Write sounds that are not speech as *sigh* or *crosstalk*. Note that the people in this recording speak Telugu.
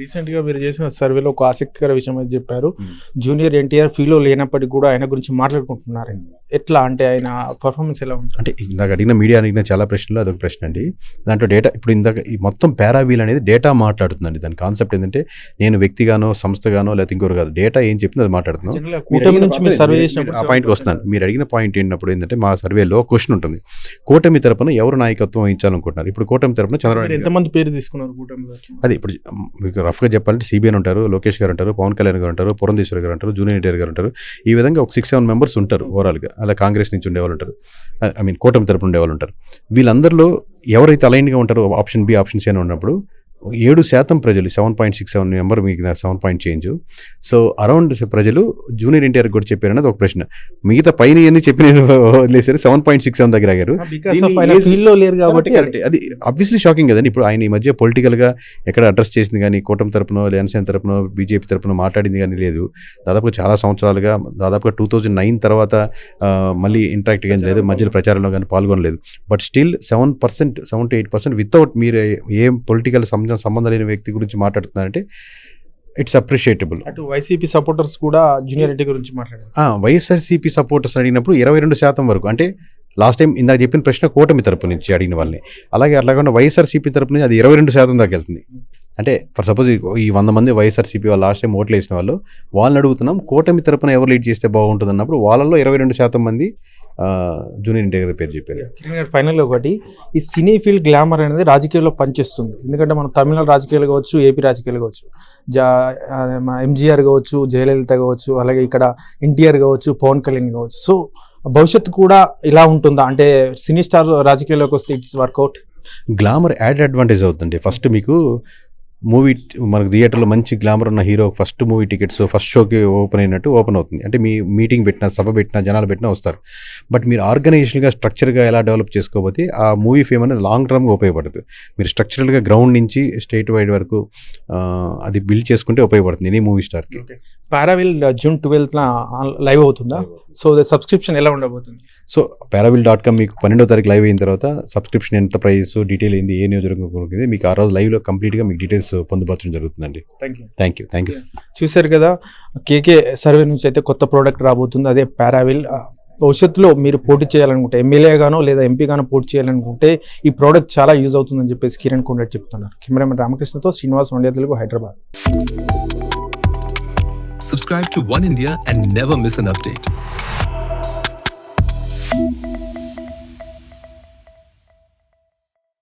రీసెంట్గా మీరు చేసిన సర్వేలో ఒక ఆసక్తికర విషయం అయితే చెప్పారు. జూనియర్ ఎన్టీఆర్ ఫీలో లేనప్పటికీ కూడా ఆయన గురించి మాట్లాడుకుంటున్నారండి. ఎట్లా అంటే ఆయన పర్ఫార్మెన్స్ ఎలా ఉంటుంది? అంటే ఇందాక అడిగిన మీడియా అడిగిన చాలా ప్రశ్నలు అదొక ప్రశ్న అండి. దాంట్లో డేటా ఇప్పుడు ఇందాక ఈ మొత్తం పారావీల్ అనేది డేటా మాట్లాడుతుందండి. దాని కాన్సెప్ట్ ఏంటంటే నేను వ్యక్తిగానో సంస్థగానో లేకపోతే ఇంకొకరు కాదు. డేటా ఏం చెప్పింది అది మాట్లాడుతున్నాం. ఆ పాయింట్కి వస్తున్నాను. మీరు అడిగిన పాయింట్ ఏంటప్పుడు ఏంటంటే మా సర్వేలో క్వశ్చన్ ఉంటుంది. కూటమి తరపున ఎవరు నాయకత్వం వహించాలనుకుంటున్నారు? ఇప్పుడు కూటమి తరపున చంద్రబాబు. ఎంతమంది పేరు తీసుకున్నారు కూటమి? అదే ఇప్పుడు రఫ్గా చెప్పాలంటే సిబిఎన్ ఉంటారు లోకేష్ గారు ఉంటారు పవన్ కళ్యాణ్ గారు ఉంటారు పురంధేశ్వర్ గారు ఉంటారు జూనియర్ ఎన్టీఆర్ గారు ఉంటారు. ఈ విధంగా ఒక సిక్స్ సెవెన్ మెంబర్స్ ఉంటారు ఓవరాల్గా. అలా కాంగ్రెస్ నుంచి ఉండేవాళ్ళు ఉంటారు. ఐ మీన్ కూటమి తరపున ఉండేవాళ్ళు ఉంటారు. వీళ్ళందరిలో ఎవరైతే అలైన్గా ఉంటారో ఆప్షన్ బి ఆప్షన్ సి అని ఉన్నప్పుడు ఏడు శాతం ప్రజలు seven point six seven number మీకు seven point change. So around ప్రజలు జూనియర్ ఎన్టీఆర్ కూడా చెప్పారు అనేది ఒక ప్రశ్న. మిగతా పైన ఇవన్నీ చెప్పి నేను *laughs* వదిలేసారు సెవెన్ పాయింట్ సిక్స్ సెవెన్ దగ్గర ఆగారు. లేరు కాబట్టి అది అబ్వియస్లీ షాకింగ్ కదండి. ఇప్పుడు ఆయన ఈ మధ్య పొలిటికల్గా ఎక్కడ అడ్రస్ చేసింది కానీ కూటమి తరపునో జనసేన తరపునో బీజేపీ తరపున మాట్లాడింది కానీ లేదు. దాదాపుగా చాలా సంవత్సరాలుగా దాదాపుగా టూ థౌజండ్ నైన్ తర్వాత మళ్ళీ ఇంటరాక్ట్ కానీ లేదు మధ్యలో ప్రచారంలో కానీ పాల్గొనలేదు. But still seven percent seven to eight percent without మీరు ఏం పొలిటికల్ సంబంధం లేని వ్యక్తి గురించి మాట్లాడుతున్నారంటే ఇట్స్ అప్రిషియేటబుల్ అటు వైసీపీ సపోర్టర్స్ కూడా జూనియర్ రెడ్డి గురించి మాట్లాడారు. వైఎస్ఆర్సీపీ సపోర్టర్స్ అడిగినప్పుడు ఇరవై రెండు శాతం వరకు అంటే లాస్ట్ టైం ఇందాక చెప్పిన ప్రశ్న కూటమి తరపు నుంచి అడిగిన వాళ్ళని. అలాగే అట్లాగే వైఎస్ఆర్సీపీ తరపు నుంచి అది ఇరవై రెండు శాతం దాకా వెళ్తుంది. అంటే ఫర్ సపోజ్ ఈ వంద మంది వైఎస్ఆర్సీపీ వాళ్ళు లాస్ట్ టైం ఓట్లు వేసిన వాళ్ళు వాళ్ళని అడుగుతున్నాం కూటమి తరపున ఎవరు లీడ్ చేస్తే బాగుంటుంది అన్నప్పుడు వాళ్ళలో ఇరవై రెండు శాతం మంది జూనియర్ గారి పేరు చెప్పారు. ఫైనల్ ఒకటి ఈ సినీ ఫీల్డ్ గ్లామర్ అనేది రాజకీయాల్లో పనిచేస్తుంది. ఎందుకంటే మనం తమిళనాడు రాజకీయాలు కావచ్చు ఏపీ రాజకీయాలు కావచ్చు జా ఎంజీఆర్ కావచ్చు జయలలిత కావచ్చు అలాగే ఇక్కడ ఎన్టీఆర్ కావచ్చు పవన్ కళ్యాణ్ కావచ్చు. సో భవిష్యత్తు కూడా ఇలా ఉంటుందా? అంటే సినీ స్టార్ రాజకీయాల్లోకి వస్తే it's workout glamour ad advantage అవుతుంది ఫస్ట్ మీకు మూవీ మనకు థియేటర్లో మంచి గ్లామర్ ఉన్న hero first movie tickets first షోకి ఓపెన్ అయినట్టు ఓపెన్ అవుతుంది. అంటే మీ మీటింగ్ పెట్టినా సభ పెట్టినా జనాలు పెట్టినా వస్తారు. బట్ మీరు ఆర్గనైజేషన్గా స్ట్రక్చర్గా ఎలా డెవలప్ చేసుకోకపోతే ఆ మూవీ ఫేమ్ అనేది లాంగ్ టర్మ్గా ఉపయోగపడుతుంది మీరు స్ట్రక్చరల్గా గ్రౌండ్ నుంచి స్టేట్ వైడ్ వరకు అది బిల్డ్ చేసుకుంటే ఉపయోగపడుతుంది ఎనీ మూవీ స్టార్కి. పారావిల్ జూన్ ట్వెల్త్ లైవ్ అవుతుందా? సో సబ్స్క్రిప్షన్ ఎలా ఉండబోతుంది? సో పారావిల్ డాట్ కామ్ మీకు పన్నెండో తారీఖు లైవ్ అయిన తర్వాత సబ్స్క్రిప్షన్ ఎంత ప్రైస్ డీటెయిల్ ఏంది ఏ నియోజకవర్గం మీకు ఆ రోజు లైవ్లో కంప్లీట్గా మీకు డీటెయిల్స్ పొందుపరచడం జరుగుతుందండి. Thank you thank you thank you చూశారు కదా కేకే సర్వే నుంచి అయితే కొత్త ప్రోడక్ట్ రాబోతుంది. అదే పారావిల్ భవిష్యత్తులో మీరు పోటీ చేయాలనుకుంటే ఎమ్మెల్యే గానో లేదా ఎంపీ గానో పోటీ చేయాలనుకుంటే ఈ ప్రోడక్ట్ చాలా యూజ్ అవుతుందని చెప్పేసి కిరణ్ కొండట్ చెప్తున్నారు. Cameraman రామకృష్ణతో Srinivas Oneindia Telugu Hyderabad. Subscribe to One India and never miss an update.